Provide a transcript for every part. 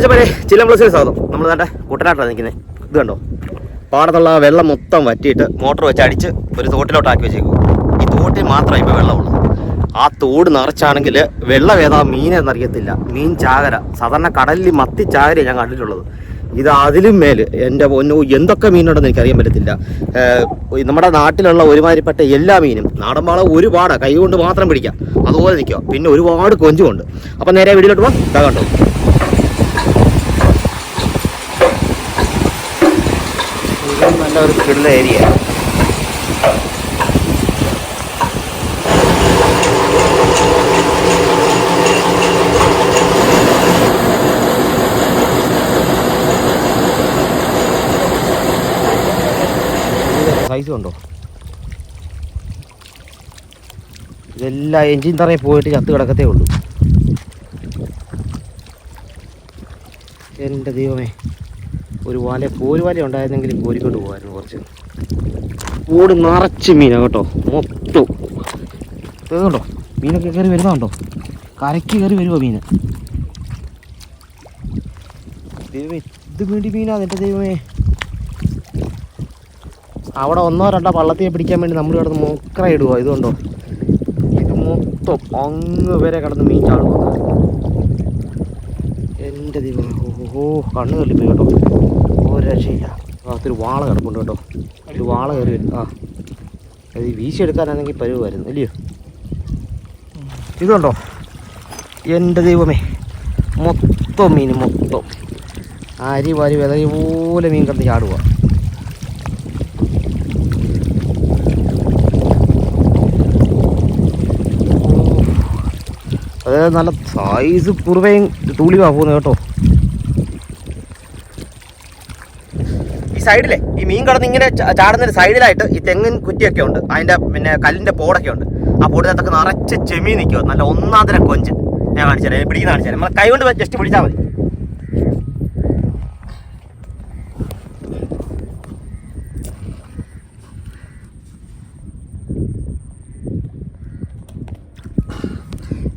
പച്ചപ്പനെ ചില പ്ലസിന് സ്വാഗതം. നമ്മൾ നല്ല കുട്ടനാട്ടാണ് നിൽക്കുന്നത് ഇത് കണ്ടോ? പാടത്തുള്ള വെള്ളം മൊത്തം വറ്റിയിട്ട് മോട്ടോർ വെച്ച് അടിച്ച് ഒരു തോട്ടിലോട്ടാക്കി വെച്ചേക്കും ഈ തോട്ടിൽ മാത്രമേ ഇപ്പോൾ വെള്ളമുള്ളൂ ആ തോട് നിറച്ചാണെങ്കിൽ വെള്ളം ഏതാ മീനെന്നറിയത്തില്ല. മീൻ ചാകര. സാധാരണ കടലിൽ മത്തി ചാകര ഞാൻ കണ്ടിട്ടുള്ളത്. ഇത് അതിലും മേൽ എന്റെ പൊന്നു എന്തൊക്കെ മീനുണ്ടെന്ന് എനിക്കറിയാൻ പറ്റത്തില്ല. നമ്മുടെ നാട്ടിലുള്ള ഒരുമാതിരിപ്പെട്ട എല്ലാ മീനും നാടൻ വാള ഒരുപാട്. കൈ കൊണ്ട് മാത്രം പിടിക്കാം. അതുപോലെ നിൽക്കുക പിന്നെ ഒരുപാട് കൊഞ്ചുമുണ്ട്. അപ്പം നേരെ വീട്ടിലോട്ട് പോകാം കണ്ടോ ഇത് നല്ല ഒരു കിള്ള ഏരിയ സൈസ് ഉണ്ടോ? ഇതെല്ലാം എഞ്ചിൻ തറയിൽ പോയിട്ട് ചത്ത് കിടക്കത്തേ ഉള്ളൂ. എന്റെ ദൈവമേ. ഒരു വല പോര് വല ഉണ്ടായിരുന്നെങ്കിൽ കോരിക്കൊണ്ട് പോകാമായിരുന്നു കുറച്ച്. ഓട് നിറച്ച് മീനാ കേട്ടോ മൊത്തം. കേട്ടോ മീനൊക്കെ കയറി വരുന്നുണ്ടോ കരയ്ക്ക് കയറി വരുമോ മീന് ദൈവമേ ഇത് വേണ്ടി മീനാ എന്റെ ദൈവമേ. അവിടെ ഒന്നോ രണ്ടോ വള്ളത്തിയെ പിടിക്കാൻ വേണ്ടി നമ്മൾ കിടന്ന് മൊക്കറ ഇടുവോ ഇതുകൊണ്ടോ ഇത് മൊത്തം അങ്ങ് വരെ കിടന്ന് മീൻ ചാടുക എന്റെ ദൈവം ഓഹോ കണ്ണ് തള്ളിപ്പോയി കേട്ടോ. രക്ഷയില്ല അതൊരു വാള കിടപ്പുണ്ട് കേട്ടോ. ഒരു വാള കയറി വരും. ആ. അത് ഈ വീശി എടുക്കാനാണെങ്കിൽ പരുവായിരുന്നു അല്ലയോ ഇതുണ്ടോ എന്റെ ദൈവമേ. മൊത്തം മീൻ മൊത്തം. അരി വാരി വിതറി പോലെ മീൻ കിടന്ന് ചാടുക അതായത് നല്ല സൈസ് കുറുവയും തൂളിവാ പോകുന്നത് കേട്ടോ ഈ സൈഡിലെ ഈ മീൻ കടന്ന് ഇങ്ങനെ ചാടുന്നതിന് സൈഡിലായിട്ട് ഈ തെങ്ങിൻ കുറ്റിയൊക്കെ ഉണ്ട്. അതിന്റെ പിന്നെ കല്ലിന്റെ പോടൊക്കെ ഉണ്ട്. ആ പോടിനകത്തൊക്കെ നിറച്ച് ചെമി നിൽക്കുക നല്ല ഒന്നാം കൊഞ്ച്. ഞാൻ കാണിച്ചാൽ പിടിക്കുന്ന കാണിച്ചാൽ നമ്മളെ കൈ കൊണ്ട് ജസ്റ്റ് പിടിച്ചാൽ മതി.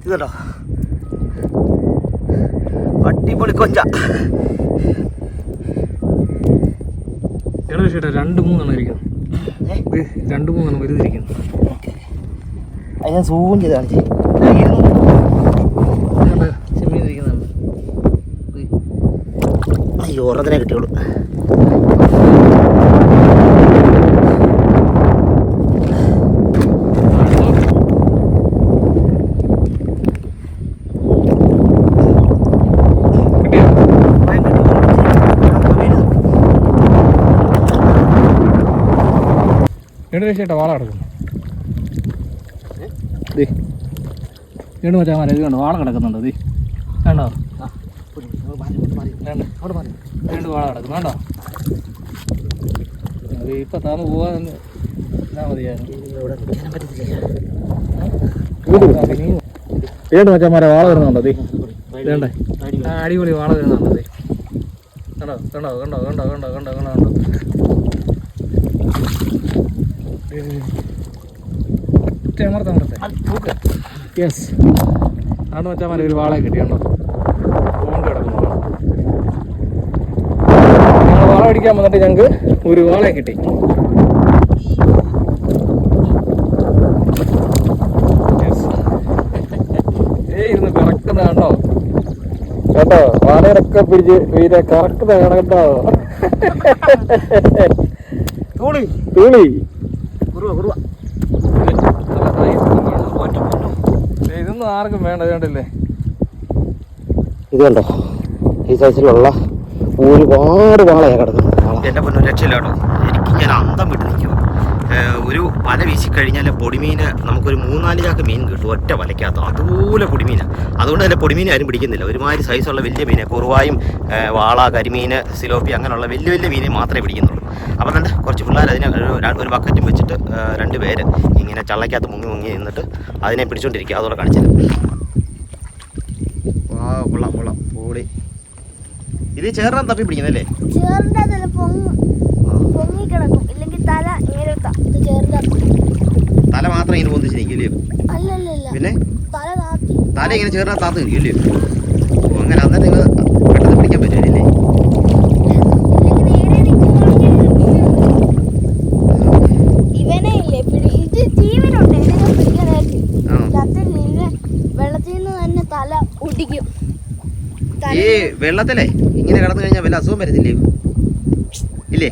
ഇതുണ്ടോ അടിപൊളി കൊഞ്ച. എടാ ചേട്ടാ രണ്ട് മൂന്നെണ്ണം ഇരിക്കുന്നു. ഏ? ഇത് രണ്ട് മൂന്നെണ്ണം വലുതിരിക്കുന്നു. അത് ഞാൻ സൂം ചെയ്ത് കാണിച്ചേ ചെമ്മീനിരിക്കുന്നുണ്ട് അയ്യോ ഒരെണ്ണത്തിനെ കിട്ടിയുള്ളൂ. എടാ ചേട്ടാ വാള കിടക്കുന്നു. വീണ് മച്ചാ മല ഇത് കണ്ടോ വാള കിടക്കുന്നുണ്ട് വേണ്ടോ വേണ്ട രണ്ട് വാള കിടക്കുന്നു വേണ്ടോ അത് ഇപ്പൊ താമ പോവാൻ മതിയായിരുന്നു. ഏട് മച്ചാമാരെ വാള വരുന്നുണ്ടോ ദേ. വേണ്ടേ അടിപൊളി വാള വരുന്നുണ്ടോ ദേ. കണ്ടോ കണ്ടോ? കണ്ടോ? കണ്ടോ? കണ്ടോ? കണ്ടോ? കണ്ടോ? കണ്ടോ? യെസ് അവിടെ മച്ചാൻ മല ഒരു വാളെ കിട്ടിയാണോ കൊണ്ട്? കിടക്കുന്നു ഞങ്ങൾ വാള അടിക്കാൻ വന്നിട്ട് ഞങ്ങൾക്ക് ഒരു വാളെ കിട്ടി കണ്ടോ? കേട്ടോ വാലയിലൊക്കെ പിടിച്ച് വീരെ കറക്കുന്ന കേട്ടോ തൂളി തൂളി കുറുവ കുറുവ ഇതൊന്നും ആർക്കും വേണ്ട വേണ്ടല്ലേ ഇത് കണ്ടോ ഈ സൈസിലുള്ള ഒരുപാട് വാളയാ കിടക്കുന്നത്. എന്റെ പൊന്നു രക്ഷയില്ലാട്ടോ എനിക്ക് ഞാൻ അന്തം വിട്ട് വല വീശിക്കഴിഞ്ഞാൽ പൊടിമീന് നമുക്കൊരു മൂന്നാൽ ചാക്ക് മീൻ കിട്ടും ഒറ്റ വലയ്ക്കകത്ത്. അതുപോലെ പൊടിമീനാണ് അതുകൊണ്ട് തന്നെ പൊടിമീൻ ആരും പിടിക്കുന്നില്ല. ഒരുമാതിരി സൈസുള്ള വലിയ മീനെ കുറുവായും വാള കരിമീൻ സിലോപ്പി അങ്ങനെയുള്ള വലിയ വലിയ മീനെ മാത്രമേ പിടിക്കുന്നുള്ളൂ. അപ്പം തന്നെ കുറച്ച് പിള്ളേർ അതിനെ ഒരു ബക്കറ്റും വെച്ചിട്ട് രണ്ട് പേര് ഇങ്ങനെ ചള്ളയ്ക്കകത്ത് മുങ്ങി മുങ്ങി നിന്നിട്ട് അതിനെ പിടിച്ചോണ്ടിരിക്കുക. അതോടെ കാണിച്ചത് വാ കൊള്ളാം കൊള്ളാം. പൊടി ഇത് ചേർന്നാൻ തപ്പി പിടിക്കുന്നല്ലേ പൊങ്ങി. പിന്നെ? തല ഇങ്ങനെ ചേർന്നാൽ താത്ത നിൽക്കില്ലേ ഓ അങ്ങനെ അന്നേരം നിങ്ങൾ പെട്ടെന്ന് പിടിക്കാൻ പറ്റില്ലേ ഈ വെള്ളത്തിലേ? ഇങ്ങനെ കിടന്നു കഴിഞ്ഞാൽ വല്ല അസുഖം വരുന്നില്ലേ ഇല്ലേ?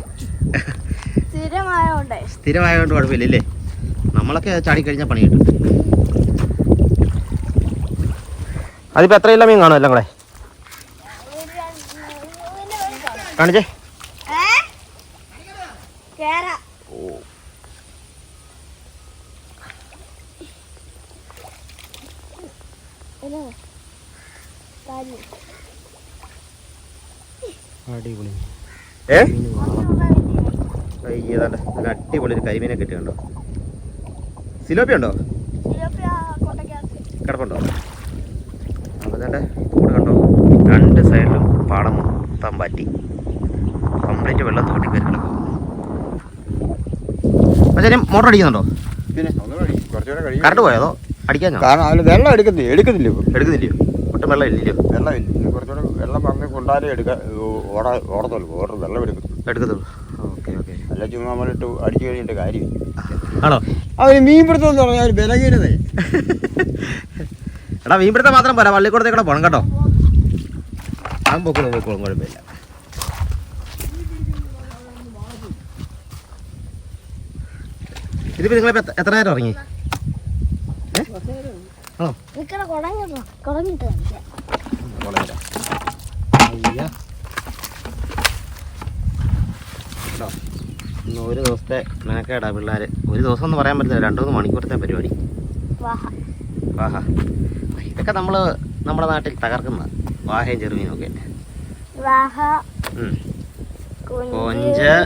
സ്ഥിരമായോണ്ട്. സ്ഥിരമായോണ്ട് കുഴപ്പമില്ല ഇല്ലേ? നമ്മളൊക്കെ ചാടിക്കഴിഞ്ഞാൽ പണി കിട്ടും. അതിപ്പോ കിലോ മീൻ കാണും എല്ലാം കൂടെ? കാണിച്ചേ. അടിപൊളി. ഏ? കൈ അടിപൊളി ഒരു കരിമീനെ കിട്ടിയുണ്ടോ സിലോപ്പി ഉണ്ടോ? കിടപ്പുണ്ടോ? തന്നെ കൂടെ കണ്ടോ? രണ്ട് സൈഡിലും പാടം മൊത്തം പറ്റി കംപ്ലീറ്റ് വെള്ളം തോട്ടി കയറി കിടക്കും അച്ഛനും മോട്ടർ അടിക്കുന്നുണ്ടോ? കറണ്ട് പോയോ അതോ? അടിക്കാഞ്ഞോ? കാരണം അതിന് വെള്ളം എടുക്കുന്നില്ല എടുക്കുന്നില്ല എടുക്കുന്നില്ലയോ ഒട്ടും വെള്ളം ഇല്ലയോ വെള്ളം ഇല്ല. കുറച്ചുകൂടെ വെള്ളം വന്ന് കൊണ്ടാലേ എടുക്കാൻ ഓട ഓടത്തുള്ളൂ. ഓർഡർ വെള്ളം എടുക്കും എടുക്കത്തുള്ളൂ. Okay okay. അല്ല ചുമ്മാ നമ്മളിട്ട് അടിച്ചു കഴിഞ്ഞിട്ട് കാര്യം ആണോ? അവന് മീൻപിടുത്തം എന്ന് പറഞ്ഞാൽ ബലഹീനതേ. എടാ മീൻപിടുത്തം മാത്രം പോരാ പള്ളിക്കൂടത്തേക്ക് പോകണം കേട്ടോ. ഞാൻ പൊക്കോളും പൊക്കോളും കുഴപ്പമില്ല. ഇതിപ്പോ നിങ്ങളെ എത്ര- നേരം ഇറങ്ങി? ആണോ? കുടങ്ങിട്ടോ കുടങ്ങിട്ട്. അയ്യ. കേട്ടോ ഇന്ന് ഒരു ദിവസത്തെ മെനക്കേടാ പിള്ളേർ ഒരു ദിവസം എന്ന് പറയാൻ പറ്റില്ല രണ്ടു മൂന്ന് മണിക്കൂറത്തെ പരിപാടി. വാഹ. ഇതൊക്കെ നമ്മൾ നമ്മുടെ നാട്ടിൽ തകർക്കുന്ന. വാഹയും ചെറുമീനും ഒക്കെ വാഹ. ഉം. കൊഞ്ച്.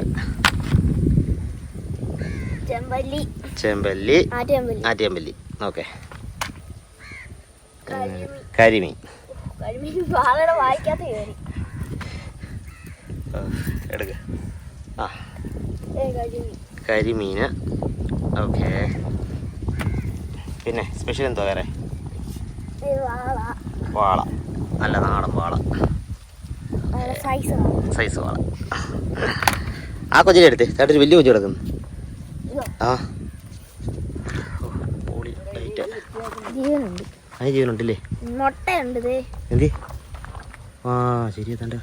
ചെമ്പല്ലി. ആറ്റിയമ്പല്ലി ഓക്കെ. കരിമീൻ. എടുക്ക. ആ. കരിമീൻ. ഓക്കെ. പിന്നെ സ്പെഷ്യൽ എന്തോ വേറെ? വാള. നല്ല നാടൻ വാള. സൈസ് വാള. ആ കൊച്ചിനെ എടുത്ത്. ചേട്ടൻ വലിയ കൊച്ചു കിടക്കുന്നു. ആ. ഓ, പൊളി ലൈറ്റ് ജീവനുണ്ട്. അതിന് ജീവനുണ്ടല്ലേ? എന്തി? ആ ശരി തന്റെ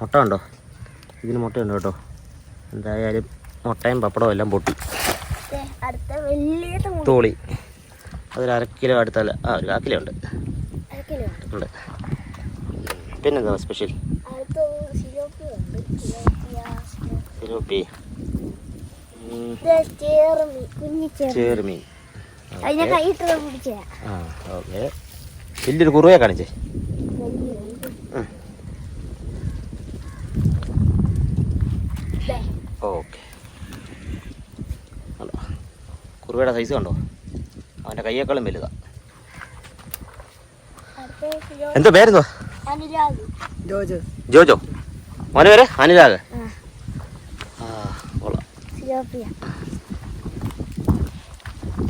മുട്ട ഉണ്ടോ ഇതിന് മുട്ടയുണ്ട് കേട്ടോ. എന്തായാലും മുട്ടയും പപ്പടവും എല്ലാം പൊട്ടി. തോളി. അതൊരു അര കിലോ അടുത്തല്ല ആ ഒരു കാ കിലോ ഉണ്ട്. ഉണ്ട്. പിന്നെന്താ സ്പെഷ്യൽ സിലോപ്പി ചേർമീൻ ആ ഓക്കെ. വലിയൊരു കുറുവയെ കാണിച്ചേ ഉം. ഓക്കെ കണ്ടോ കുറുവയുടെ സൈസ് കണ്ടോ? അവന്റെ കയ്യേക്കാളും വലുതാ. അടുത്ത എന്തോ പേരെന്തോ? ജോജോ. മോനെ പേര്? അനുരാഗ്.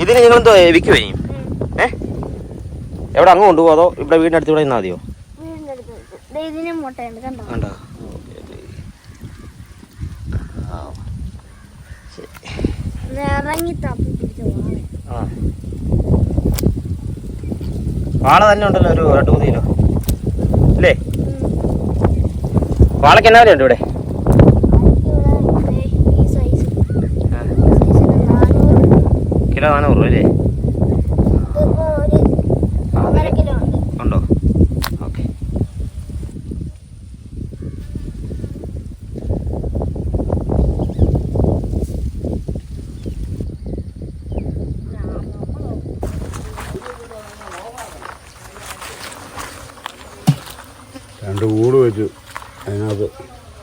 ഇതിന് നിങ്ങളെന്തോ വിൽക്കുമോ വിൽക്കുവേ ഏ? എവിടെ അങ്ങ് കൊണ്ടുപോകുമോ അതോ ഇവിടെ വീടിനടുത്ത് ഇവിടെ നിന്നാൽ മതിയോ? വീടിന്റെ അടുത്ത് ഇവിടെ ദേ ഇതിനും മുട്ടയുണ്ട് കണ്ടോ? ഇറങ്ങി തപ്പി. വാള തന്നെ ഉണ്ടല്ലോ ഒരു രണ്ട് മൂന്ന് കിലോ. അല്ലേ വാളയ്ക്ക് എന്നാ വിലയുണ്ട് ഇവിടെ? കിലോ നാനൂറ് രൂപ അല്ലേ ഇതിപ്പോ ഒരു ഒന്നര കിലോ ഉണ്ട് ഉണ്ടോ ഓക്കെ രണ്ട് കൂട് വെച്ചു. അതിനകത്ത്.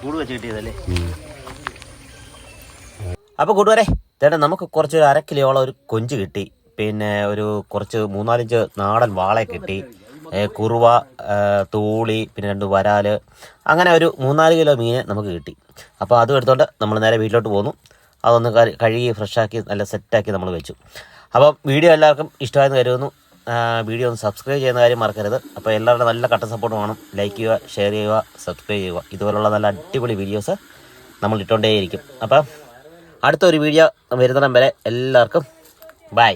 കൂട് വെച്ച് കിട്ടിയതല്ലേ? അപ്പോൾ കൂട്ടുകാരെ ചേട്ടാ നമുക്ക് കുറച്ച് ഒരു അര കിലോളം ഒരു കൊഞ്ച് കിട്ടി. പിന്നെ ഒരു കുറച്ച് മൂന്നാലഞ്ച് നാടൻ വാളെ കിട്ടി. കുറുവ തൂളി പിന്നെ രണ്ട് വരാൽ. അങ്ങനെ ഒരു മൂന്നാൽ കിലോ മീനെ നമുക്ക് കിട്ടി. അപ്പോൾ അതും എടുത്തോണ്ട് നമ്മൾ നേരെ വീട്ടിലോട്ട് പോന്നു. അതൊന്ന് കഴുകി ഫ്രഷാക്കി നല്ല സെറ്റാക്കി നമ്മൾ വെച്ചു. അപ്പം വീഡിയോ എല്ലാവർക്കും ഇഷ്ടമായെന്ന് കരുതുന്നു. വീഡിയോ ഒന്ന് സബ്സ്ക്രൈബ് ചെയ്യുന്ന കാര്യം മറക്കരുത്. അപ്പോൾ എല്ലാവരുടെ നല്ല കട്ട സപ്പോർട്ട് വേണം. ലൈക്ക് ചെയ്യുക ഷെയർ ചെയ്യുക സബ്സ്ക്രൈബ് ചെയ്യുക. ഇതുപോലുള്ള നല്ല അടിപൊളി വീഡിയോസ് നമ്മൾ ഇട്ടുകൊണ്ടേയിരിക്കും അപ്പം അടുത്തൊരു വീഡിയോ വരുന്നിടം വരെ എല്ലാവർക്കും ബൈ